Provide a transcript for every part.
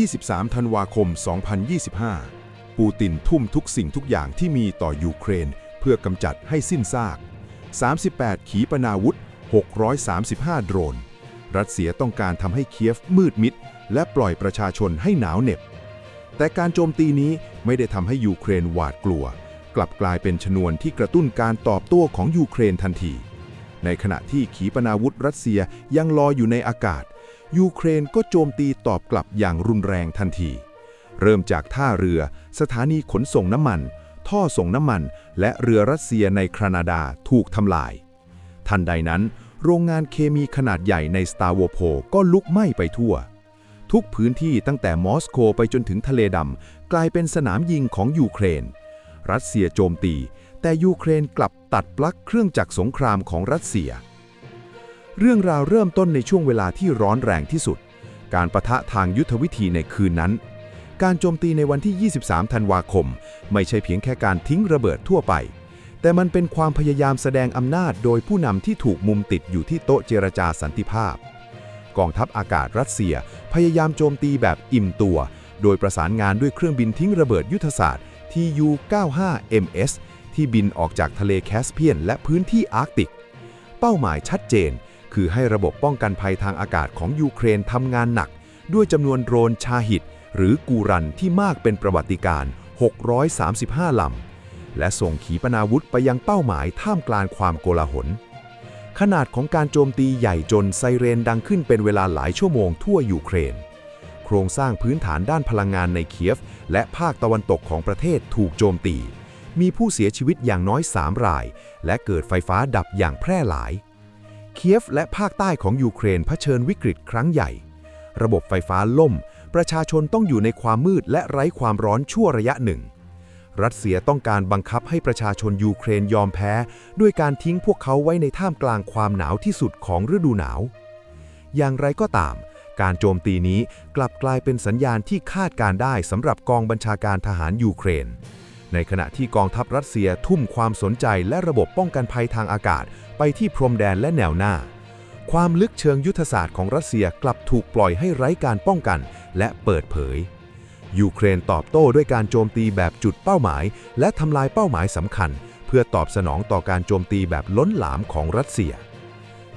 23 ธันวาคม 2025 ปูตินทุ่มทุกสิ่งทุกอย่างที่มีต่อยูเครน เพื่อกำจัดให้สิ้นซาก 38 ขีปนาวุธ 635 โดรน รัสเซียต้องการทำให้เคียฟมืดมิด และปล่อยประชาชนให้หนาวเหน็บ แต่การโจมตีนี้ไม่ได้ทำให้ยูเครนหวาดกลัว กลับกลายเป็นชนวนที่กระตุ้นการตอบโต้ของยูเครนทันที ในขณะที่ขีปนาวุธรัสเซียยังลอยอยู่ในอากาศ ยูเครนก็โจมตีตอบกลับอย่างรุนแรงทันที เริ่มจากท่าเรือ สถานีขนส่งน้ำมัน ท่อส่งน้ำมัน และเรือรัสเซียในแคนาดาถูกทำลาย ทันใดนั้น โรงงานเคมีขนาดใหญ่ในสตาร์โวโพก็ลุกไหม้ไปทั่ว ทุกพื้นที่ตั้งแต่มอสโกไปจนถึงทะเลดำกลายเป็นสนามยิงของยูเครน รัสเซียโจมตี แต่ยูเครนกลับตัดปลั๊กเครื่องจักรสงครามของรัสเซีย เรื่องราวเริ่มต้นในช่วงเวลาที่ร้อนแรงที่สุด การประทะทางยุทธวิธีในคืนนั้น การโจมตีในวันที่ 23 ธันวาคม ไม่ใช่เพียงแค่การทิ้งระเบิดทั่วไป แต่มันเป็นความพยายามแสดงอำนาจโดยผู้นำที่ถูกมุมติดอยู่ที่โต๊ะเจรจาสันติภาพ กองทัพอากาศรัสเซีย พยายามโจมตีแบบอิ่มตัว โดยประสานงานด้วยเครื่องบินทิ้งระเบิดยุทธศาสตร์ TU-95MS ที่บินออกจากทะเลแคสเปียนและพื้นที่อาร์กติก เป้าหมายชัดเจน คือให้ระบบป้องกันภัยทางอากาศของยูเครนทำงานหนัก ด้วยจำนวนโดรนชาหิตหรือกูรันที่มากเป็นประวัติการณ์635 ลำ และส่งขีปนาวุธไปยังเป้าหมายท่ามกลางความโกลาหล ขนาดของการโจมตีใหญ่จนไซเรนดังขึ้นเป็นเวลาหลายชั่วโมงทั่วยูเครน โครงสร้างพื้นฐานด้านพลังงานในเคียฟ และภาคตะวันตกของประเทศถูกโจมตี มีผู้เสียชีวิตอย่างน้อย 3 ราย และเกิดไฟฟ้าดับอย่างแพร่หลาย คียฟและภาคใต้ของยูเครนเผชิญวิกฤตครั้งใหญ่ ระบบไฟฟ้าล่ม ประชาชนต้องอยู่ในความมืดและไร้ความร้อนชั่วระยะหนึ่ง รัสเซียต้องการบังคับให้ประชาชนยูเครนยอมแพ้ ด้วยการทิ้งพวกเขาไว้ในท่ามกลางความหนาวที่สุดของฤดูหนาว อย่างไรก็ตาม การโจมตีนี้กลับกลายเป็นสัญญาณที่คาดการได้สำหรับกองบัญชาการทหารยูเครนในขณะที่กองทัพรัสเซียทุ่มความสนใจและระบบป้องกันภัยทางอากาศ ไปที่พรมแดนและแนวหน้า ความลึกเชิงยุทธศาสตร์ของรัสเซียกลับถูกปล่อยให้ไร้การป้องกันและเปิดเผย ยูเครนตอบโต้ด้วยการโจมตีแบบจุดเป้าหมาย และทำลายเป้าหมายสำคัญ เพื่อตอบสนองต่อการโจมตีแบบล้นหลามของรัสเซีย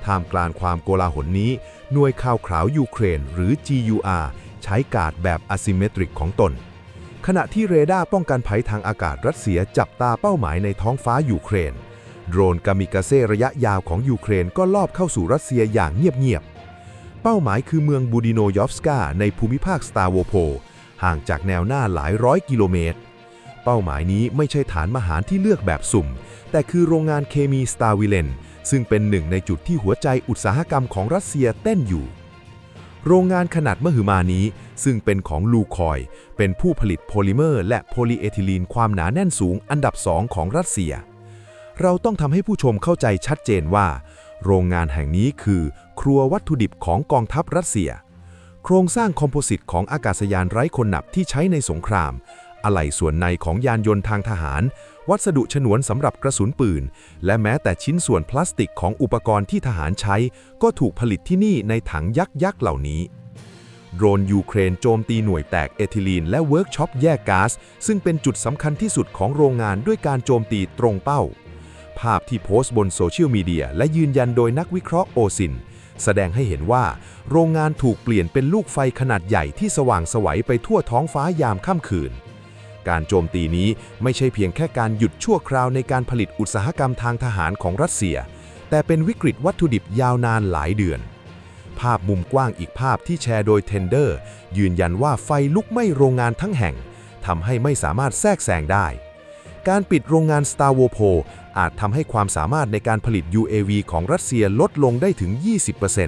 ท่ามกลางความโกลาหลนี้ หน่วยข่าวขาวยูเครนหรือ GUR ใช้การ์ดแบบอะซิเมตริกของตนขณะที่เรดาร์ป้องกันภัยทางอากาศรัสเซียจับตาเป้าหมายในท้องฟ้ายูเครน โดรนกามิกาเซระยะยาวของยูเครนก็ลอบเข้าสู่รัสเซียอย่างเงียบๆ เป้าหมายคือเมืองบูดิโนยอฟสกาในภูมิภาคสตาโวโพ ห่างจากแนวหน้าหลายร้อยกิโลเมตร เป้าหมายนี้ไม่ใช่ฐานมหารที่เลือกแบบสุ่ม แต่คือโรงงานเคมีสตาวิเลนซึ่งเป็นหนึ่งในจุดที่หัวใจอุตสาหกรรมของรัสเซียเต้นอยู่โรงงานขนาดมหึมานี้ ซึ่งเป็นของลูคอย เป็นผู้ผลิตโพลิเมอร์ และโพลีเอทิลีนความหนาแน่นสูงอันดับสองของรัสเซีย เราต้องทำให้ผู้ชมเข้าใจชัดเจนว่า โรงงานแห่งนี้คือ ครัววัตถุดิบของกองทัพรัสเซีย โครงสร้างคอมโพสิตของอากาศยานไร้คนหนับที่ใช้ในสงคราม อะไหล่ส่วนในของยานยนต์ทางทหาร วัสดุฉนวนสำหรับกระสุนปืน และแม้แต่ชิ้นส่วนพลาสติกของอุปกรณ์ที่ทหารใช้ ก็ถูกผลิตที่นี่ในถังยักษ์ยักษ์เหล่านี้โดรนยูเครนโจมตีหน่วยแตกเอทิลีนและเวิร์กช็อปแยกก๊าซซึ่งเป็นจุดสำคัญที่สุดของโรงงานด้วยการโจมตีตรงเป้า ภาพที่โพสต์บนโซเชียลมีเดียและยืนยันโดยนักวิเคราะห์โอซิน แสดงให้เห็นว่า โรงงานถูกเปลี่ยนเป็นลูกไฟขนาดใหญ่ที่สว่างสวัยไปทั่วท้องฟ้ายามค่ำคืน การโจมตีนี้ไม่ใช่เพียงแค่การหยุดชั่วคราวในการผลิตอุตสาหกรรมทางทหารของรัสเซีย แต่เป็นวิกฤตวัตถุดิบยาวนานหลายเดือน ภาพมุมกว้างอีกภาพที่แชร์โดยเทนเดอร์ยืนยันว่าไฟลุกไหม้โรงงานทั้งแห่งทำให้ไม่สามารถแทรกแซงได้ การปิดโรงงาน Star w o p o อาจทำให้ความสามารถในการผลิต UAV ของรัสเซียลดลงได้ถึง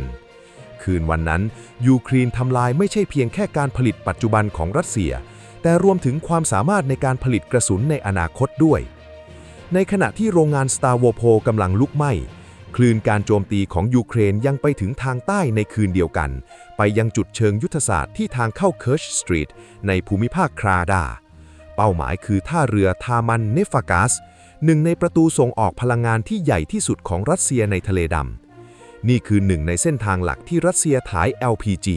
20%คืนวันนั้น ยูเครนทำลายไม่ใช่เพียงแค่การผลิตปัจจุบันของรัสเซีย แต่รวมถึงความสามารถในการผลิตกระสุนในอนาคตด้วย ในขณะที่โรงงาน Star w o p o กำลังลุกไหม้คลื่นการโจมตีของยูเครนยังไปถึงทางใต้ในคืนเดียวกัน ไปยังจุดเชิงยุทธศาสตร์ที่ทางเข้าเคิร์ชสตรีทในภูมิภาคคราดา เป้าหมายคือท่าเรือทามันเนฟากัสหนึ่งในประตูส่งออกพลังงานที่ใหญ่ที่สุดของรัสเซียในทะเลดำ นี่คือหนึ่งในเส้นทางหลักที่รัสเซียขาย LPG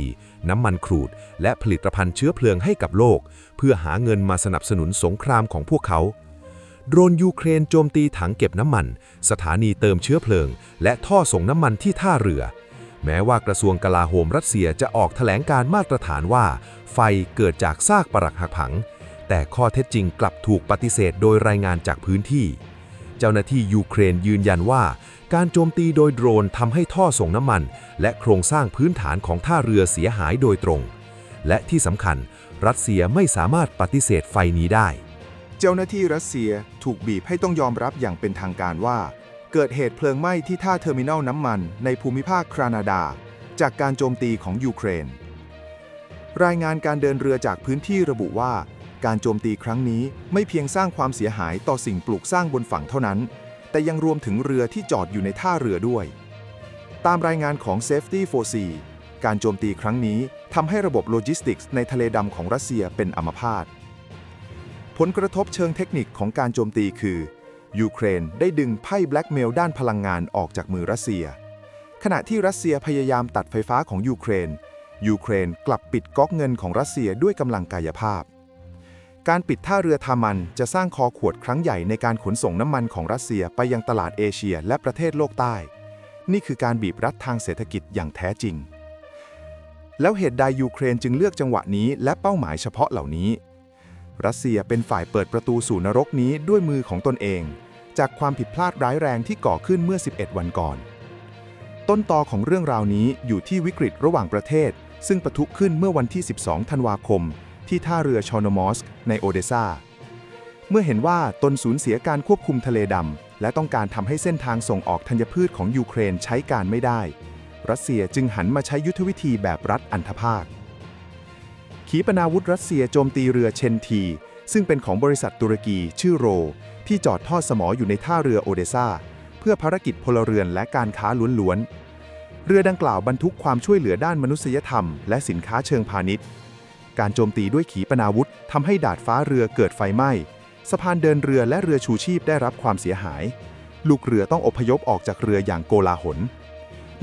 น้ำมันครูด และผลิตภัณฑ์เชื้อเพลิงให้กับโลก เพื่อหาเงินมาสนับสนุนสงครามของพวกเขา โดรนยูเครนโจมตีถังเก็บน้ำมัน สถานีเติมเชื้อเพลิง และท่อส่งน้ำมันที่ท่าเรือ แม้ว่ากระทรวงกลาโหมรัสเซียจะออกแถลงการมาตรฐานว่า ไฟเกิดจากซากปรักหักผัง แต่ข้อเท็จจริงกลับถูกปฏิเสธโดยรายงานจากพื้นที่ เจ้าหน้าที่ยูเครนยืนยันว่า การโจมตีโดยโดรนทำให้ท่อส่งน้ำมัน และโครงสร้างพื้นฐานของท่าเรือเสียหายโดยตรง และที่สำคัญ รัสเซียไม่สามารถปฏิเสธไฟนี้ได้ เจ้าหน้าที่รัสเซียถูกบีบให้ต้องยอมรับอย่างเป็นทางการว่า เกิดเหตุเพลิงไหม้ที่ท่าเทอร์มินอลน้ำมันในภูมิภาคครานาดา จากการโจมตีของยูเครน รายงานการเดินเรือจากพื้นที่ระบุว่า การโจมตีครั้งนี้ไม่เพียงสร้างความเสียหายต่อสิ่งปลูกสร้างบนฝั่งเท่านั้น แต่ยังรวมถึงเรือที่จอดอยู่ในท่าเรือด้วย ตามรายงานของ Safety for Sea การโจมตีครั้งนี้ทำให้ระบบโลจิสติกส์ในทะเลดำของรัสเซียเป็นอัมพาต ผลกระทบเชิงเทคนิคของการโจมตีคือ ยูเครนได้ดึงไพ่แบล็กเมลด้านพลังงานออกจากมือรัสเซีย ขณะที่รัสเซียพยายามตัดไฟฟ้าของยูเครน ยูเครนกลับปิดก๊อกเงินของรัสเซียด้วยกำลังกายภาพ การปิดท่าเรือทามันจะสร้างคอขวดครั้งใหญ่ในการขนส่งน้ำมันของรัสเซียไปยังตลาดเอเชียและประเทศโลกใต้ นี่คือการบีบรัดทางเศรษฐกิจอย่างแท้จริง แล้วเหตุใดยูเครนจึงเลือกจังหวะนี้และเป้าหมายเฉพาะเหล่านี้ รัสเซียเป็นฝ่ายเปิดประตูสู่นรกนี้ด้วยมือของตนเอง จากความผิดพลาดร้ายแรงที่ก่อขึ้นเมื่อ 11 วันก่อน ต้นตอของเรื่องราวนี้อยู่ที่วิกฤตระหว่างประเทศ ซึ่งปะทุขึ้นเมื่อวันที่ 12 ธันวาคม ที่ท่าเรือชอนมอสกในโอเดซาเมื่อเห็นว่าตนสูญเสียการควบคุมทะเลดำ และต้องการทำให้เส้นทางส่งออกธัญพืชของยูเครนใช้การไม่ได้ รัสเซียจึงหันมาใช้ยุทธวิธีแบบรัฐอันธพาตขีปนาวุธรัสเซียโจมตีเรือเชนที ซึ่งเป็นของบริษัทตุรกีชื่อโร ที่จอดทอดสมออยู่ในท่าเรือโอเดซาเพื่อภารกิจพลเรือนและการค้าล้วนๆ เรือดังกล่าวบรรทุกความช่วยเหลือด้านมนุษยธรรม และสินค้าเชิงพาณิชย์ การโจมตีด้วยขีปนาวุธทำให้ดาดฟ้าเรือเกิดไฟไหม้ สะพานเดินเรือและเรือชูชีพได้รับความเสียหาย ลูกเรือต้องอพยพออกจากเรืออย่างโกลาหล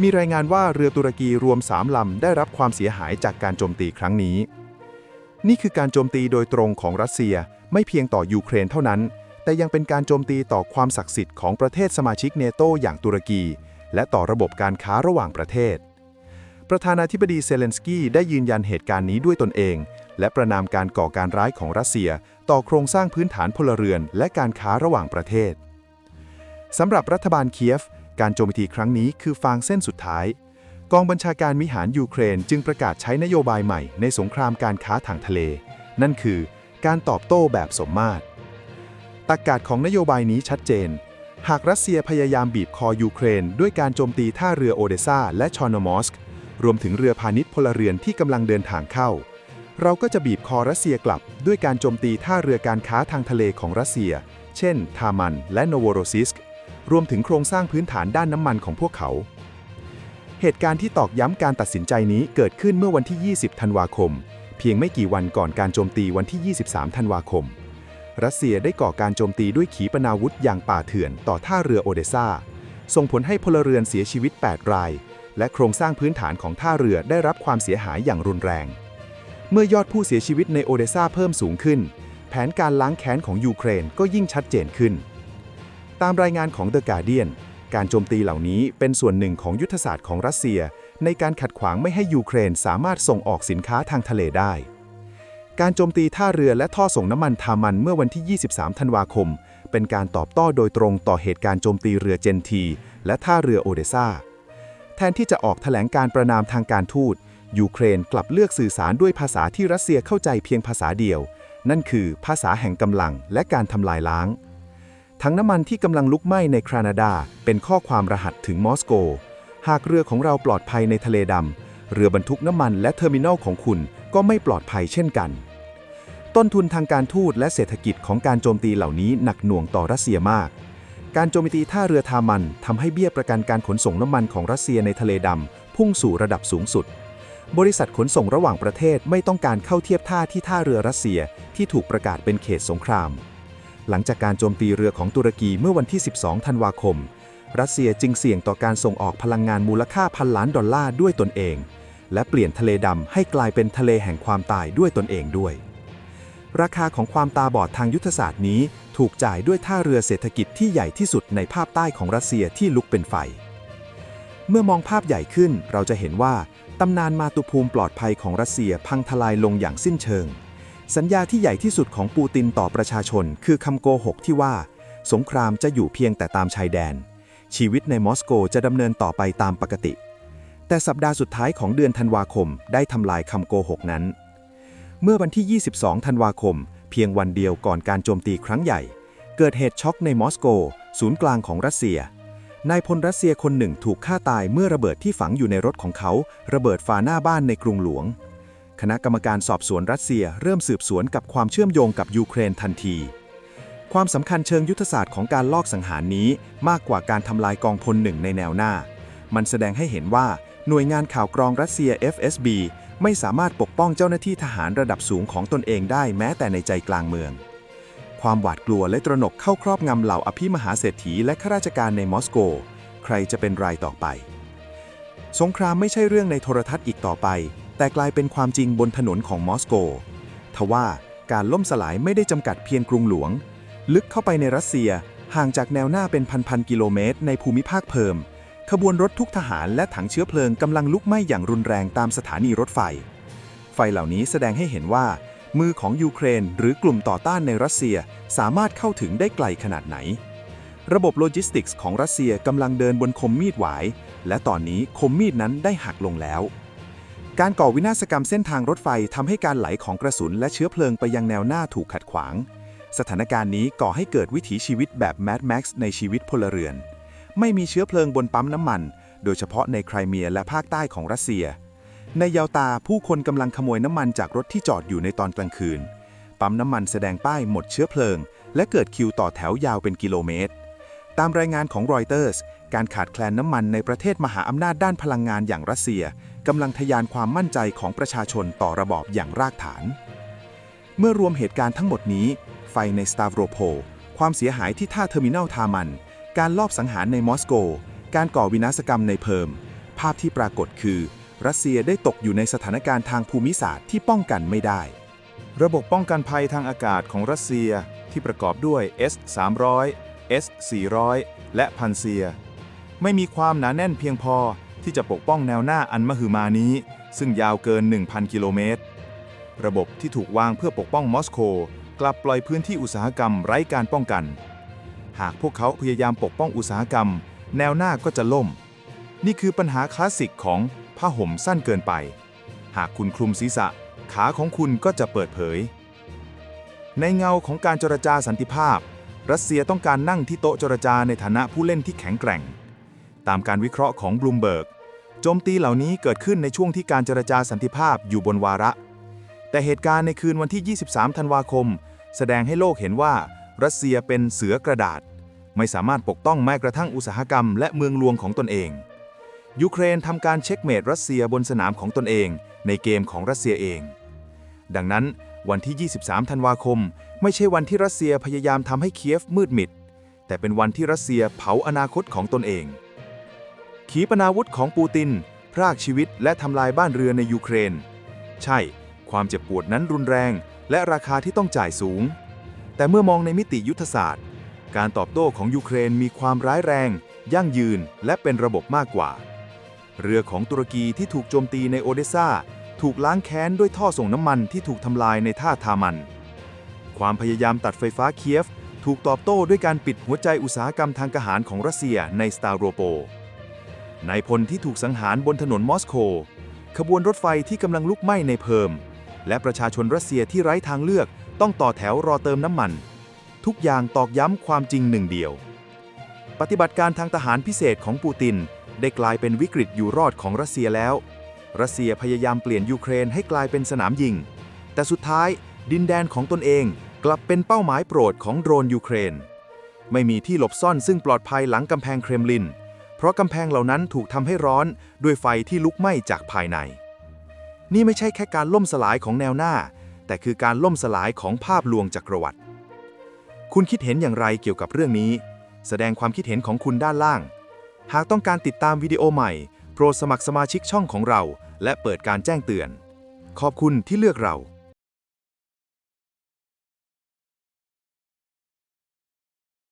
มีรายงานว่าเรือตุรกีรวม3ลำได้รับความเสียหายจากการโจมตีครั้งนี้ นี่คือการโจมตีโดยตรงของรัสเซียไม่เพียงต่อยูเครนเท่านั้น แต่ยังเป็นการโจมตีต่อความศักดิ์สิทธิ์ของประเทศสมาชิกเนโตอย่างตุรกี และต่อระบบการค้าระหว่างประเทศ ประธานาธิบดีเซเลนสกี้ได้ยืนยันเหตุการณ์นี้ด้วยตนเอง และประนามการก่อการร้ายของรัสเซีย ต่อโครงสร้างพื้นฐานพลเรือน และการค้าระหว่างประเทศสำหรับรัฐบาลเคียฟ การโจมตีครั้งนี้คือฟางเส้นสุดท้าย กองบัญชาการมิหารยูเครนจึงประกาศใช้นโยบายใหม่ในสงครามการค้าทางทะเล นั่นคือการตอบโต้แบบสมมาตรตากาศของนโยบายนี้ชัดเจน หากรัสเซียพยายามบีบคอยูเครน ด้วยการโจมตีท่าเรือโอเดซาและชอนอมอสก รวมถึงเรือพาณิชย์พลเรือนที่กำลังเดินทางเข้า เราก็จะบีบคอรัสเซียกลับ ด้วยการโจมตีท่าเรือการค้าทางทะเลของรัสเซีย เช่น ทามัน และโนโวโรซิสกรวมถึงโครงสร้างพื้นฐานด้านน้ำมันของพวกเขา เหตุการณ์ที่ตอกย้ำการตัดสินใจนี้เกิดขึ้นเมื่อวันที่ 20 ธันวาคม เพียงไม่กี่วันก่อนการโจมตีวันที่ 23 ธันวาคม รัสเซียได้ก่อการโจมตีด้วยขีปนาวุธอย่างป่าเถื่อนต่อท่าเรือโอเดซาส่งผลให้พลเรือนเสียชีวิต 8 ราย และโครงสร้างพื้นฐานของท่าเรือได้รับความเสียหายอย่างรุนแรง เมื่อยอดผู้เสียชีวิตในโอเดซาเพิ่มสูงขึ้น แผนการล้างแค้นของยูเครนก็ยิ่งชัดเจนขึ้น ตามรายงานของ The Guardian การโจมตีเหล่านี้เป็นส่วนหนึ่งของยุทธศาสตร์ของรัสเซีย ในการขัดขวางไม่ให้ยูเครนสามารถส่งออกสินค้าทางทะเลได้ การโจมตีท่าเรือและท่อส่งน้ำมันทามันเมื่อวันที่ 23 ธันวาคม เป็นการตอบโต้โดยตรงต่อเหตุการณ์โจมตีเรือเจนที และท่าเรือโอเดซา แทนที่จะออกแถลงการประนามทางการทูต ยูเครนกลับเลือกสื่อสารด้วยภาษาที่รัสเซียเข้าใจเพียงภาษาเดียว นั่นคือภาษาแห่งกำลังและการทำลายล้างถังน้ำมันที่กำลังลุกไหม้ในแคนาดา เป็นข้อความรหัสถึงมอสโก หากเรือของเราปลอดภัยในทะเลดำเรือบรรทุกน้ำมันและเทอร์มินอลของคุณก็ไม่ปลอดภัยเช่นกัน ต้นทุนทางการทูตและเศรษฐกิจของการโจมตีเหล่านี้หนักหน่วงต่อรัสเซียมาก การโจมตีท่าเรือทามันทำให้เบี้ยประกันการขนส่งน้ำมันของรัสเซียในทะเลดำพุ่งสู่ระดับสูงสุด บริษัทขนส่งระหว่างประเทศไม่ต้องการเข้าเทียบท่าที่ท่าเรือรัสเซียที่ถูกประกาศเป็นเขตสงคราม หลังจากการโจมตีเรือของตุรกีเมื่อวันที่ 12 ธันวาคม รัสเซียจึงเสี่ยงต่อการส่งออกพลังงานมูลค่าพันล้านดอลลาร์ด้วยตนเอง และเปลี่ยนทะเลดำให้กลายเป็นทะเลแห่งความตายด้วยตนเองด้วย ราคาของความตาบอดทางยุทธศาสตร์นี้ ถูกจ่ายด้วยท่าเรือเศรษฐกิจที่ใหญ่ที่สุดในภาพใต้ของรัสเซียที่ลุกเป็นไฟ เมื่อมองภาพใหญ่ขึ้นเราจะเห็นว่าตำนานมาตุภูมิปลอดภัยของรัสเซียพังทลายลงอย่างสิ้นเชิง สัญญาที่ใหญ่ที่สุดของปูตินต่อประชาชน คือคำโกหกที่ว่า สงครามจะอยู่เพียงแต่ตามชายแดน ชีวิตในมอสโกจะดำเนินต่อไปตามปกติ แต่สัปดาห์สุดท้ายของเดือนธันวาคมได้ทำลายคำโกหกนั้น เมื่อวันที่ 22 ธันวาคม เพียงวันเดียวก่อนการโจมตีครั้งใหญ่ เกิดเหตุช็อกในมอสโก ศูนย์กลางของรัสเซีย นายพลรัสเซียคนหนึ่งถูกฆ่าตายเมื่อระเบิดที่ฝังอยู่ในรถของเขา ระเบิดฝาหน้าบ้านในกรุงหลวง คณะกรรมการสอบสวนรัสเซียเริ่มสืบสวนกับความเชื่อมโยงกับยูเครนทันที ความสำคัญเชิงยุทธศาสตร์ของการลอบสังหารนี้มากกว่าการทำลายกองพลหนึ่งในแนวหน้า มันแสดงให้เห็นว่าหน่วยงานข่าวกรองรัสเซีย FSB ไม่สามารถปกป้องเจ้าหน้าที่ทหารระดับสูงของตนเองได้แม้แต่ในใจกลางเมือง ความหวาดกลัวและตระหนกเข้าครอบงำเหล่าอภิมหาเศรษฐีและข้าราชการในมอสโก ใครจะเป็นรายต่อไป สงครามไม่ใช่เรื่องในโทรทัศน์อีกต่อไป แต่กลายเป็นความจริงบนถนนของมอสโก ทว่าการล่มสลายไม่ได้จำกัดเพียงกรุงหลวง ลึกเข้าไปในรัสเซียห่างจากแนวหน้าเป็นพันๆกิโลเมตร ในภูมิภาคเพิ่ม ขบวนรถทุกทหารและถังเชื้อเพลิงกำลังลุกไหม้อย่างรุนแรงตามสถานีรถไฟ ไฟเหล่านี้แสดงให้เห็นว่า มือของยูเครนหรือกลุ่มต่อต้านในรัสเซียสามารถเข้าถึงได้ไกลขนาดไหน ระบบโลจิสติกส์ของรัสเซียกำลังเดินบนคมมีดหวาย และตอนนี้คมมีดนั้นได้หักลงแล้ว การก่อวินาศกรรมเส้นทางรถไฟทำให้การไหลของกระสุนและเชื้อเพลิงไปยังแนวหน้าถูกขัดขวาง สถานการณ์นี้ก่อให้เกิดวิถีชีวิตแบบแมดแม็กซ์ในชีวิตพลเรือน ไม่มีเชื้อเพลิงบนปั๊มน้ำมัน โดยเฉพาะในไครเมียและภาคใต้ของรัสเซีย ในยาตาผู้คนกำลังขโมยน้ำมันจากรถที่จอดอยู่ในตอนกลางคืน ปั๊มน้ำมันแสดงป้ายหมดเชื้อเพลิง และเกิดคิวต่อแถวยาวเป็นกิโลเมตร ตามรายงานของรอยเตอร์สการขาดแคลนน้ำมันในประเทศมหาอำนาจด้านพลังงานอย่างรัสเซียกำลังทะยานความมั่นใจของประชาชนต่อระบอบอย่างรากฐาน เมื่อรวมเหตุการณ์ทั้งหมดนี้ ไฟในสตาฟโรโพความเสียหายที่ท่าเทอร์มินัลทามัน การลอบสังหารในมอสโก การก่อวินาศกรรมในเพิร์ม ภาพที่ปรากฏคือ รัสเซียได้ตกอยู่ในสถานการณ์ทางภูมิศาสตร์ที่ป้องกันไม่ได้ ระบบป้องกันภัยทางอากาศของรัสเซียที่ประกอบด้วย S-300 S-400 และพันเซีย ไม่มีความหนาแน่นเพียงพอที่จะปกป้องแนวหน้าอันมหึมานี้ ซึ่งยาวเกิน 1,000 กิโลเมตร ระบบที่ถูกวางเพื่อปกป้องมอสโก กลับปล่อยพื้นที่อุตสาหกรรมไร้การป้องกัน หากพวกเขาพยายามปกป้องอุตสาหกรรม แนวหน้าก็จะล่ม นี่คือปัญหาคลาสสิกของผ้าห่มสั้นเกินไป หากคุณคลุมศีรษะ ขาของคุณก็จะเปิดเผย ในเงาของการเจรจาสันติภาพ รัสเซียต้องการนั่งที่โต๊ะเจรจาในฐานะผู้เล่นที่แข็งแกร่ง ตามการวิเคราะห์ของบลูมเบิร์กโจมตีเหล่านี้เกิดขึ้นในช่วงที่การเจรจาสันติภาพอยู่บนวาระ แต่เหตุการณ์ในคืนวันที่ 23 ธันวาคม แสดงให้โลกเห็นว่า รัสเซียเป็นเสือกระดาษ ไม่สามารถปกป้องแม้กระทั่งอุตสาหกรรมและเมืองหลวงของตนเอง ยูเครนทำการเช็คเมตรัสเซียบนสนามของตนเอง ในเกมของรัสเซียเอง ดังนั้นวันที่ 23 ธันวาคม ไม่ใช่วันที่รัสเซียพยายามทำให้เคียฟมืดมิด แต่เป็นวันที่รัสเซียเผาอนาคตของตนเอง ขีปนาวุธของปูติน พรากชีวิตและทำลายบ้านเรือนในยูเครน ใช่ ความเจ็บปวดนั้นรุนแรง และราคาที่ต้องจ่ายสูง แต่เมื่อมองในมิติยุทธศาสตร์ การตอบโต้ของยูเครนมีความร้ายแรง ยั่งยืน และเป็นระบบมากกว่า เรือของตุรกีที่ถูกโจมตีในโอเดซาถูกล้างแค้นด้วยท่อส่งน้ำมันที่ถูกทำลายในท่าทามัน ความพยายามตัดไฟฟ้าเคียฟ ถูกตอบโต้ด้วยการปิดหัวใจอุตสาหกรรมทางทหารของรัสเซียในสตาโรโปนายพลที่ถูกสังหารบนถนนมอสโก ขบวนรถไฟที่กำลังลุกไหม้ในเพิร์ม และประชาชนรัสเซียที่ไร้ทางเลือก ต้องต่อแถวรอเติมน้ำมัน ทุกอย่างตอกย้ำความจริงหนึ่งเดียว ปฏิบัติการทางทหารพิเศษของปูติน ได้กลายเป็นวิกฤตอยู่รอดของรัสเซียแล้ว รัสเซียพยายามเปลี่ยนยูเครนให้กลายเป็นสนามยิง แต่สุดท้ายดินแดนของตนเองกลับเป็นเป้าหมายโปรดของโดรนยูเครน ไม่มีที่หลบซ่อนซึ่งปลอดภัยหลังกำแพงเครมลิน เพราะกำแพงเหล่านั้นถูกทำให้ร้อนด้วยไฟที่ลุกไหม้จากภายใน นี่ไม่ใช่แค่การล่มสลายของแนวหน้า แต่คือการล่มสลายของภาพลวงจักรวรรดิคุณคิดเห็นอย่างไรเกี่ยวกับเรื่องนี้ แสดงความคิดเห็นของคุณด้านล่าง หากต้องการติดตามวิดีโอใหม่ โปรดสมัครสมาชิกช่องของเรา และเปิดการแจ้งเตือน ขอบคุณที่เลือกเรา